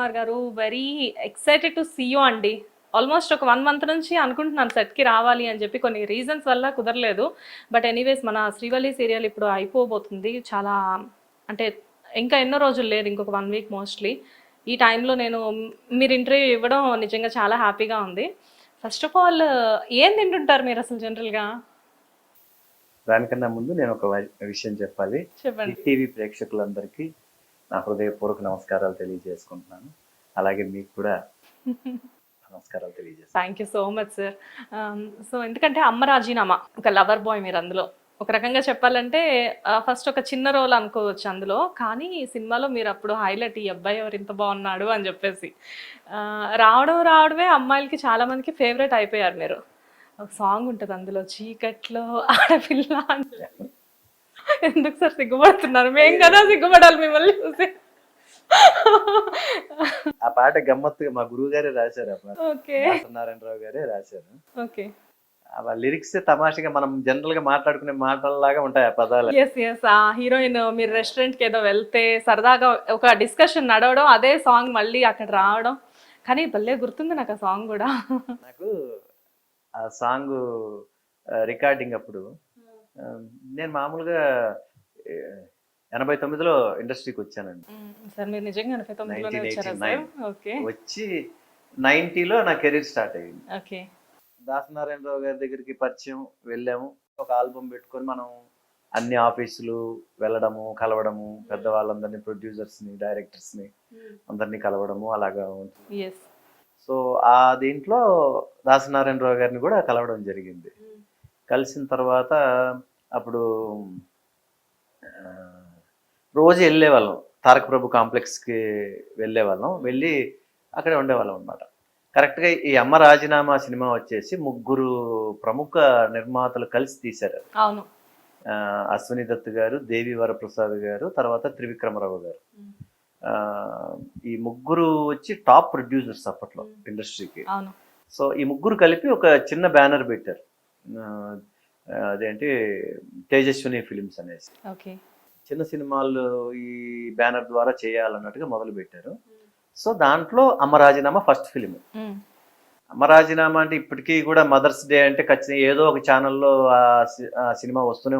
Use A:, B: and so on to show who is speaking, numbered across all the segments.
A: కుమార్ గారు very excited to see you అండి. Almost ఒక వన్ మంత్ నుంచి అనుకుంటున్నాను సెట్కి రావాలి అని చెప్పి కొన్ని రీజన్స్ వల్ల కుదరలేదు. బట్ ఎనీవేస్ మన శ్రీవల్లి సీరియల్ ఇప్పుడు అయిపోబోతుంది. చాలా అంటే ఇంకా ఎన్నో రోజులు లేదు ఇంకొక వన్ వీక్ మోస్ట్లీ ఈ టైంలో నేను మీరు ఇంటర్వ్యూ ఇవ్వడం నిజంగా చాలా హ్యాపీగా ఉంది. ఫస్ట్ ఆఫ్ ఆల్ ఏం తింటుంటారు మీరు అసలు జనరల్గా
B: దానికన్నా ముందు నేను ఒక విషయం చెప్పాలి.
A: చెప్పండి.
B: టీవీ ప్రేక్షకులందరికీ నా హృదయపూర్వక నమస్కారాలు తెలియజేసుకుంటున్నాను. అలాగే మీకు కూడా నమస్కారాలు తెలియజేస్తాను
A: thank you so much sir so ఎందుకంటే అమ్మ రాజీనామా ఒక లవర్ బాయ్ మీరు అందులో. ఒక రకంగా చెప్పాలంటే ఫస్ట్ ఒక చిన్న రోల్ అనుకోవచ్చు అందులో కానీ ఈ సినిమాలో మీరు అప్పుడు హైలైట్ ఈ అబ్బాయి ఎవరు ఇంత బాగున్నాడు అని చెప్పేసి. రావడం రావడమే అమ్మాయిలకి చాలా మందికి ఫేవరెట్ అయిపోయారు మీరు. ఒక సాంగ్ ఉంటుంది అందులో చీకట్లో ఆడపిల్ల అని. ఎందుకు సార్ సిగ్గుపడుతున్నారు? మేము కదా సిగ్గుపడాలి మిమ్మల్ని చూసి.
B: ఆ పాట గమ్మత్తుగా మా గురువు గారే రాశారు నారాయణరావు గారే రాశారు.
A: ఓకే.
B: ఆ లిరిక్స్ తమాషగా మనం జనరల్గా మాట్లాడుకునే మాటల్లాగా ఉంటాయి ఆ పదాలు.
A: ఎస్ ఎస్ ఆ హీరోయిన్ మీరు రెస్టారెంట్కి ఏదో వెళ్తే సరదాగా ఒక డిస్కషన్ నడవడం అదే సాంగ్ మళ్ళీ అక్కడ రావడం. కానీ భలే గుర్తుంది నాకు ఆ సాంగ్ కూడా.
B: నాకు ఆ సాంగ్ రికార్డింగ్ అప్పుడు నేను మామూలుగా ఎనభై తొమ్మిదిలో ఇండస్ట్రీకి వచ్చానండి
A: సార్ మీరు నిజంగా ఎనభై తొమ్మిదిలోనే వచ్చారా సార్?
B: 1989.
A: ఓకే.
B: వచ్చి నైన్టీలో నా కెరీర్ స్టార్ట్ అయ్యింది.
A: ఓకే.
B: దాసనారాయణరావు గారి దగ్గరికి పరిచయం వెళ్ళాము. ఒక ఆల్బమ్ పెట్టుకొని మనం అన్ని ఆఫీసులు వెళ్ళడము కలవడము పెద్దవాళ్ళందరినీ ప్రొడ్యూసర్స్ని డైరెక్టర్స్ని అందరినీ కలవడము అలాగా ఉంటుంది. సో ఆ దీంట్లో దాసనారాయణరావు గారిని కూడా కలవడం జరిగింది. కలిసిన తర్వాత అప్పుడు రోజు వెళ్ళేవాళ్ళం. తారక ప్రభు కాంప్లెక్స్కి వెళ్ళేవాళ్ళం. వెళ్ళి అక్కడే ఉండేవాళ్ళం అనమాట కరెక్ట్గా ఈ అమ్మ రాజీనామా సినిమా వచ్చేసి ముగ్గురు ప్రముఖ నిర్మాతలు కలిసి తీశారు
A: అవును.
B: అశ్విని దత్ గారు దేవి వరప్రసాద్ గారు తర్వాత త్రివిక్రమరావు గారు. ఈ ముగ్గురు వచ్చి టాప్ ప్రొడ్యూసర్స్ అప్పట్లో ఇండస్ట్రీకి. సో ఈ ముగ్గురు కలిపి ఒక చిన్న బ్యానర్ పెట్టారు. అదేంటి? తేజస్విని ఫిలిమ్స్ అనేసి.
A: ఓకే.
B: చిన్న సినిమాలు ఈ బ్యానర్ ద్వారా చేయాలన్నట్టుగా మొదలు పెట్టారు సో దాంట్లో అమ్మ రాజీనామా ఫస్ట్ ఫిలిం అమ్మ రాజీనామా అంటే ఇప్పటికీ కూడా మదర్స్ డే అంటే ఖచ్చితంగా ఏదో ఒక ఛానల్లో ఆ సినిమా వస్తూనే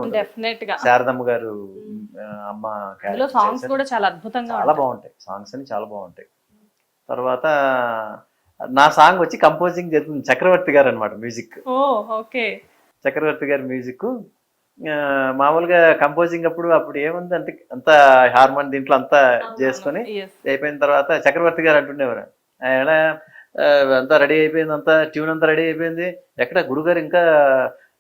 A: గా.
B: శారదమ్మ గారు అమ్మ
A: సాంగ్స్. కూడా చాలా అద్భుతంగా
B: చాలా. బాగుంటాయి. సాంగ్స్ అని చాలా బాగుంటాయి. తర్వాత నా సాంగ్ వచ్చి కంపోజింగ్ జరుగుతుంది చక్రవర్తి గారు అనమాట మ్యూజిక్
A: ఓకే.
B: చక్రవర్తి గారి మ్యూజిక్ మామూలుగా కంపోజింగ్ అప్పుడు అప్పుడు ఏముంది అంటే అంతా హార్మోన్ దీంట్లో అంతా చేసుకొని అయిపోయిన తర్వాత చక్రవర్తి గారు అంటుండేవారు. ఆయన అంతా రెడీ అయిపోయింది అంతా ట్యూన్ అంతా రెడీ అయిపోయింది. ఎక్కడ గురుగారు ఇంకా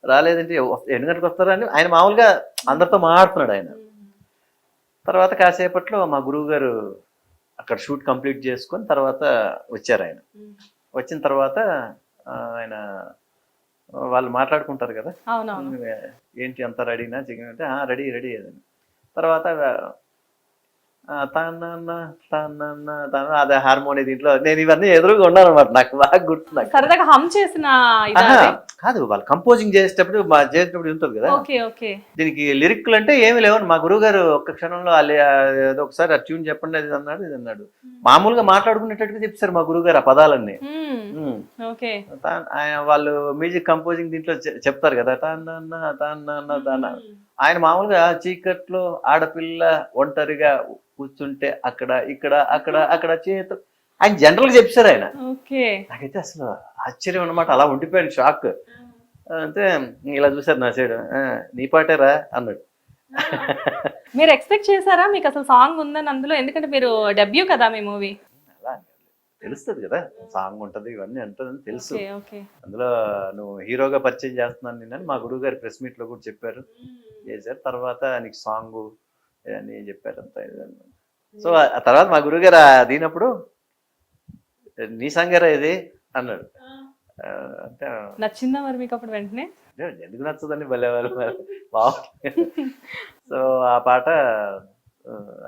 B: రాలేదంటే ఎన్ని గంటలకు వస్తారా అని ఆయన మామూలుగా అందరితో మాట్లాడుతున్నాడు ఆయన. తర్వాత కాసేపట్లో మా గురువు గారు అక్కడ షూట్ కంప్లీట్ చేసుకొని తర్వాత వచ్చారు ఆయన. వచ్చిన తర్వాత ఆయన వాళ్ళు మాట్లాడుకుంటారు కదా? ఏంటి అంత రెడీనా? చికెన్ అంటే రెడీ రెడీ అదని తర్వాత తానన్న తానన్న తాన అదే హార్మోని దీంట్లో. నేను ఇవన్నీ ఎదురుగా ఉన్నాను అనమాట నాకు బాగా గుర్తు నాకు.
A: సరదాగా హమ్ చేసిన?
B: కాదు వాళ్ళు కంపోజింగ్ చేసేటప్పుడు మా చేసేటప్పుడు ఉంటుంది కదా. దీనికి లిరిక్లు అంటే ఏమి లేవు మా గురువు గారు ఒక్క క్షణంలో ఒకసారి ఆ ట్యూన్ చెప్పండి అది అన్నాడు ఇది అన్నాడు. మామూలుగా మాట్లాడుకునేటట్టుగా చెప్పారు మా గురువు గారు ఆ పదాలన్నీ. ఆయన వాళ్ళు మ్యూజిక్ కంపోజింగ్ దీంట్లో చెప్తారు కదా తాన్న తాన్న తాన్న ఆయన మామూలుగా చీకట్లో ఆడపిల్ల ఒంటరిగా కూర్చుంటే అక్కడ ఇక్కడ అక్కడ అక్కడ చేతు ఆయన జనరల్ చెప్పారు ఆయన. నాకైతే అసలు ఆశ్చర్యం అన్నమాట. అలా ఉండిపోయాను షాక్. అంటే ఇలా చూసారు నా సైడ్. నీ పాటేరా అన్నాడు.
A: మీరు ఎక్స్పెక్ట్ చేశారా? మీకు అసలు సాంగ్ ఉందని అందులో? ఎందుకంటే మీరు డెబ్యూ కదా మీ మూవీ.
B: అలా తెలుస్తుంది కదా. సాంగ్ ఉంటది ఇవన్నీ ఉంటుందని తెలుసు. అందులో నువ్వు హీరోగా పరిచయం చేస్తున్నాను నేను మా గురువు గారు ప్రెస్ మీట్లో కూడా చెప్పారు. చేశారు. తర్వాత నీకు సాంగ్ అని చెప్పారు అంతా ఇదన్నమాట. సో ఆ తర్వాత మా గురువు గారు దీనప్పుడు నీ సంగరా ఇది? అన్నాడు. అంటే
A: నచ్చిందా మరి మీకు అప్పుడు వెంటనే?
B: ఎందుకు నచ్చదని భలేవారు బాగుంది సో ఆ పాట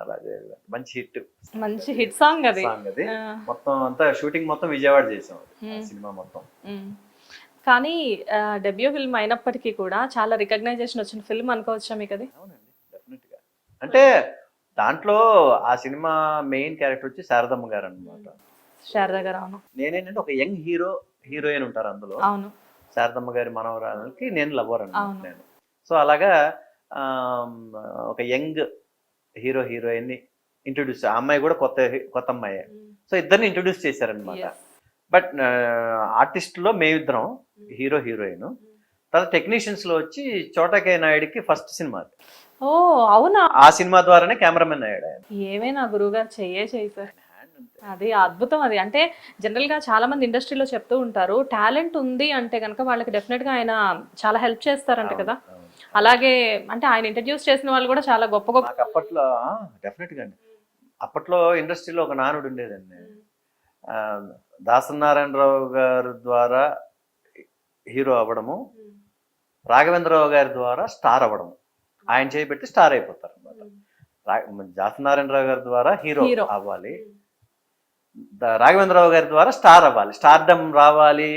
B: అలాగే మంచి హిట్.
A: మంచి హిట్ సాంగ్ అది.
B: సాంగ్ అది. మొత్తం అంతా షూటింగ్ మొత్తం విజయవాడ చేసాం
A: మ్మ్.
B: సినిమా మొత్తం.
A: మ్మ్. కానీ డెబ్యూ ఫిల్మ్ అయినప్పటికీ కూడా చాలా రికగ్నైజేషన్ వచ్చిన ఫిల్మ్ అనుకోవచ్చా మీకు అది
B: అంటే దాంట్లో ఆ సినిమా మెయిన్ క్యారెక్టర్ వచ్చి శారదమ్మ గారు అనమాట
A: శారదా గారు అవును.
B: నేనేంటంటే ఒక యంగ్ హీరో హీరోయిన్ ఉంటారు అందులో.
A: అవును.
B: శారదమ్మ గారి మనవరాలకి నేను లవర్ అనమాట. నేను. సో అలాగా ఒక యంగ్ హీరో హీరోయిన్ని ఇంట్రొడ్యూస్ ఆ అమ్మాయి కూడా కొత్త కొత్త అమ్మాయి. సో ఇద్దరిని ఇంట్రొడ్యూస్ చేశారనమాట. బట్ ఆర్టిస్ట్లో మేమిద్దరం హీరో హీరోయిన్. తర్వాత టెక్నీషియన్స్లో వచ్చి చోటకే నాయుడికి ఫస్ట్ సినిమా.
A: ఓ అవునా?
B: ఆ సినిమా ద్వారానే కెమెరామెన్ అయ్యాడు ఆయన.
A: ఏమైనా గురువు గారు చెయ్యే సార్. అది అద్భుతం అది. అంటే జనరల్గా చాలా మంది ఇండస్ట్రీలో చెప్తూ ఉంటారు టాలెంట్ ఉంది అంటే కనుక వాళ్ళకి డెఫినెట్గా ఆయన చాలా హెల్ప్ చేస్తారంట కదా. అలాగే అంటే ఆయన ఇంట్రడ్యూస్ చేసిన వాళ్ళు కూడా చాలా గొప్ప గొప్ప
B: నాకు అప్పట్లో డెఫినెట్గా అండి. అప్పట్లో ఇండస్ట్రీలో ఒక నానుడు ఉండేదండి. ఆ, దాసనారాయణరావు గారి ద్వారా హీరో అవ్వడము రాఘవేంద్రరావు గారి ద్వారా స్టార్ అవ్వడము. ఆయన చేయబెట్టి స్టార్ అయిపోతారు అనమాట దాసనారాయణరావు గారి ద్వారా హీరో. అవ్వాలి. రాఘవేంద్రరావు గారి ద్వారా స్టార్ అవ్వాలి. స్టార్డమ్ రావాలి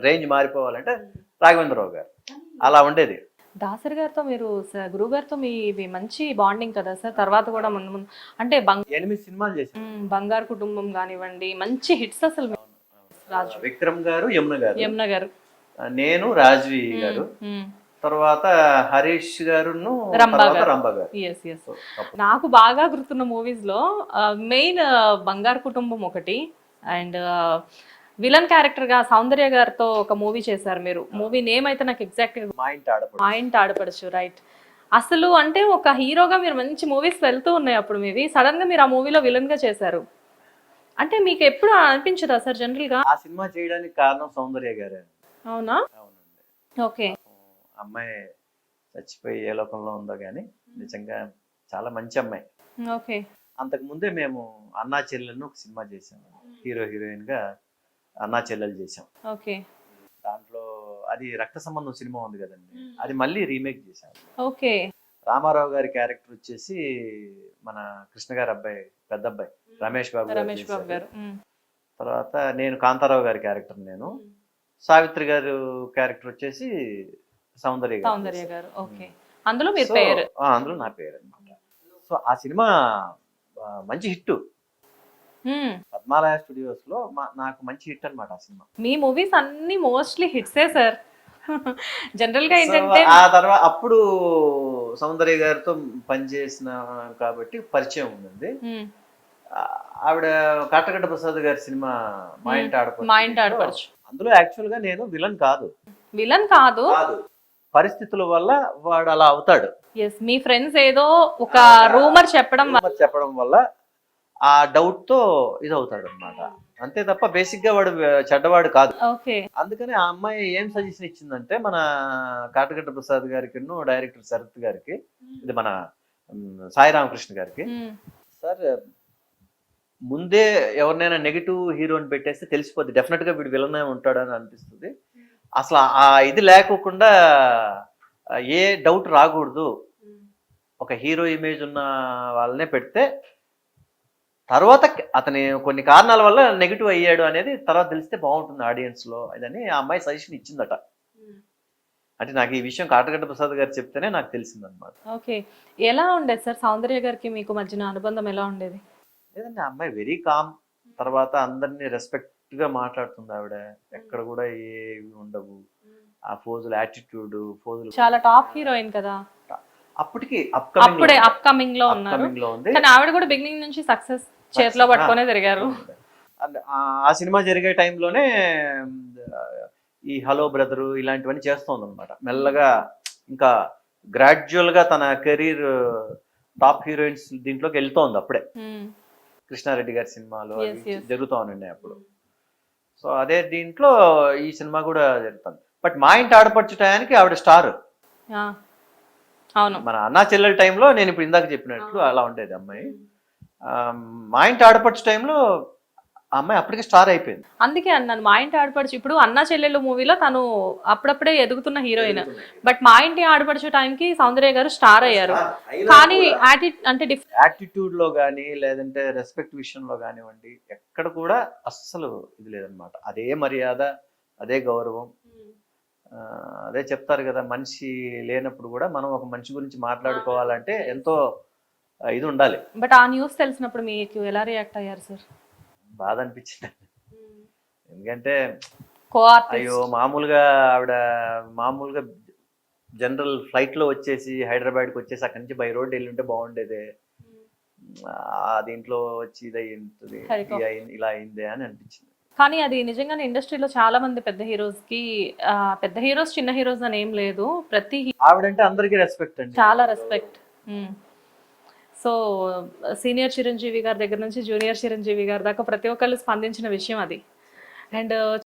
B: రేంజ్ మారిపోవాలంటే రాఘవేంద్రరావు గారు. అలా ఉండేది.
A: దాసరి గారితో మీరు గురువు గారితో మీ మంచి బాండింగ్ కదా సార్? తర్వాత కూడా ముందు ముందు అంటే
B: ఎనిమిది సినిమాలు చేశారు.
A: మ్, బంగారు కుటుంబం కానివ్వండి మంచి హిట్స్ అసలు.
B: విక్రమ్ గారు యమున గారు.
A: యమున గారు.
B: నేను రాజ్వి గారు. తర్వాత హరీష్ గారును
A: రంభా గారు. నాకు బాగా గుర్తున్న మూవీస్లో మెయిన్ బంగారు కుటుంబం ఒకటి. అండ్ విలన్ క్యారెక్టర్గా సౌందర్య గారితో ఒక మూవీ చేశారు మీరు. మూవీ నేమ్ అయితే నాకు ఎగ్జాక్ట్
B: మా ఇంటి
A: ఆడపడచ్చు రైట్ అసలు అంటే ఒక హీరోగా మీరు మంచి మూవీస్ వెళ్తూ ఉన్నాయి అప్పుడు మీవి. సడన్గా మీరు ఆ మూవీలో విలన్గా చేశారు. అంటే మీకు ఎప్పుడు అనిపించదా సార్ జనరల్గా?
B: ఆ సినిమా చేయడానికి కారణం సౌందర్య గారే.
A: అవునా? ఓకే
B: అమ్మాయి చచ్చిపోయి ఏ లోకంలో ఉందో కానీ నిజంగా చాలా మంచి అమ్మాయి.
A: ఓకే.
B: అంతకు ముందే మేము అన్నా చెల్లెలను ఒక సినిమా చేసాము హీరో హీరోయిన్గా అన్నా చెల్లెలు చేసాం
A: ఓకే.
B: దాంట్లో అది రక్త సంబంధం సినిమా ఉంది కదండి. అది మళ్ళీ రీమేక్ చేశాం
A: ఓకే.
B: రామారావు గారి క్యారెక్టర్ వచ్చేసి మన కృష్ణ గారి అబ్బాయి పెద్ద అబ్బాయి రమేష్ బాబు
A: రమేష్ బాబు. గారు.
B: తర్వాత నేను కాంతారావు గారి క్యారెక్టర్ నేను. సావిత్రి గారు క్యారెక్టర్ వచ్చేసి సౌందర్య
A: సౌందర్య గారు ఓకే. అందులో
B: సో,
A: పేరు?
B: అందులో నా పేరు అనమాట సో ఆ సినిమా మంచి హిట్
A: మ్.
B: పద్మాలయ స్టూడియోస్లో మా- నాకు మంచి హిట్ అన్నమాట ఆ సినిమా.
A: మీ మూవీస్ అన్ని మోస్ట్లీ హిట్సే సార్.
B: జనరల్గా
A: ఏంటంటే
B: ఆ తర్వాత అప్పుడు సౌందర్య గారితో పనిచేసిన కాబట్టి పరిచయం ఉంది
A: మ్,
B: ఆవిడ కాటగడ్డ ప్రసాద్ గారి సినిమా మా ఇంటి ఆడపడుచు
A: మా ఇంటి ఆడపడుచు.
B: అందులో యాక్చువల్గా నేను విలన్ కాదు.
A: విలన్ కాదు.
B: పరిస్థితుల వల్ల వాడు అలా అవుతాడు.
A: ఎస్ మీ ఫ్రెండ్స్ ఏదో ఒక రూమర్ చెప్పడం
B: చెప్పడం వల్ల ఆ డౌట్తో ఇది అవుతాడు అనమాట అంతే తప్ప బేసిక్గా వాడు చెడ్డవాడు కాదు.
A: ఓకే
B: అందుకని ఆ అమ్మాయి ఏం సజెషన్ ఇచ్చిందంటే మన కాటగడ్డ ప్రసాద్ గారికి డైరెక్టర్ శరత్ గారికి ఇది మన సాయి రామకృష్ణ గారికి. సార్ ముందే ఎవరినైనా నెగిటివ్ హీరోని పెట్టేస్తే తెలిసిపోద్ది. డెఫినెట్గా వీడు విలనే ఉంటాడని అనిపిస్తుంది. అసలు ఆ ఇది లేకోకుండా ఏ డౌట్ రాకూడదు. ఒక హీరో ఇమేజ్ ఉన్న వాళ్ళనే పెడితే తర్వాత అతని కొన్ని కారణాల వల్ల నెగిటివ్ అయ్యాడు అనేది తర్వాత తెలిస్తే బాగుంటుంది ఆడియన్స్లో ఇదని ఆ అమ్మాయి సజెషన్ ఇచ్చిందట. అంటే నాకు ఈ విషయం కాటగడ్డ ప్రసాద్ గారు చెప్తేనే నాకు తెలిసిందనమాట
A: ఓకే. ఎలా ఉండేది సార్? సౌందర్య గారికి మీకు మధ్యన అనుబంధం ఎలా ఉండేది?
B: లేదండి ఆ అమ్మాయి వెరీ కామ్ తర్వాత అందరినీ రెస్పెక్ట్ గా మాట్లాడుతుంది ఆవిడ. ఎక్కడ కూడా ఏవి ఉండవు. ఆ ఫోజులు యాటిట్యూడ్ ఫోజులు
A: చాలా టాప్ హీరోయిన్ కదా.
B: అప్పటికి
A: అప్పుడే అప్కమింగ్లో ఉన్నారు.
B: అప్కమింగ్లో ఉంది.
A: కానీ ఆవిడ కూడా బిగినింగ్ నుంచి సక్సెస్ చేతిలో పట్టుకునే తిరిగారు.
B: ఆ- సినిమా జరిగే టైంలోనే ఈ హలో బ్రదరు ఇలాంటివన్నీ చేస్తోంది అనమాట మెల్లగా ఇంకా గ్రాడ్యువల్గా తన కెరీర్ టాప్ హీరోయిన్స్ దీంట్లోకి వెళ్తోంది అప్పుడే. కృష్ణారెడ్డి గారి సినిమాలు. జరుగుతూ ఉన్నాయి అప్పుడు. సో అదే దీంట్లో ఈ సినిమా కూడా జరుగుతుంది. బట్ మా ఇంటి ఆడపడుచు టయానికి ఆవిడ స్టార్.
A: అవును.
B: మన అన్నా చెల్లెల టైంలో నేను ఇప్పుడు ఇందాక చెప్పినట్లు అలా ఉండేది అమ్మాయి. మా ఇంటి ఆడపడుచు టైంలో ఆ అమ్మాయి అప్పటికే స్టార్ అయిపోయింది.
A: అందుకే అన్నాను మా ఇంటి ఆడపడుచు ఇప్పుడు అన్న చెల్లెలు మూవీలో తను అప్పుడప్పుడే ఎదుగుతున్న హీరోయిన్. బట్ మా ఇంటి ఆడపడుచు టైంకి సౌందర్య గారు స్టార్ అయ్యారు. కానీ అంటే
B: యాటిట్యూడ్లో కానీ లేదంటే రెస్పెక్ట్ విషయంలో కానివ్వండి ఎక్కడ కూడా అస్సలు ఇది లేదనమాట అదే మర్యాద అదే గౌరవం. అదే చెప్తారు కదా మనిషి లేనప్పుడు కూడా మనం ఒక మనిషి గురించి మాట్లాడుకోవాలంటే ఎంతో ఇది ఉండాలి.
A: బట్ ఆ న్యూస్ తెలిసినప్పుడు మీకు ఎలా రియాక్ట్ అయ్యారు సార్?
B: బాధ అనిపించింది ఎందుకంటే అయ్యో మామూలుగా ఆవిడ మామూలుగా జనరల్ ఫ్లైట్లో వచ్చేసి హైదరాబాద్కి వచ్చేసి అక్కడి నుంచి బై రోడ్ వెళ్ళి ఉంటే బాగుండేదే దీంట్లో వచ్చి ఇది అయింది ఇలా అయిందే అని అనిపించింది.
A: కానీ అది నిజంగానే ఇండస్ట్రీలో చాలా మంది పెద్ద హీరోస్కి పెద్ద హీరోస్ చిన్న హీరోస్ అని ఏం లేదు. ప్రతి
B: ఆవిడంటే అందరికీ రెస్పెక్ట్ అండి.
A: చాలా రెస్పెక్ట్ సో సీనియర్ చిరంజీవి గారి దగ్గర నుంచి జూనియర్ చిరంజీవి గారి దాకా ప్రతి ఒక్కళ్ళు స్పందించిన విషయం అది. అండ్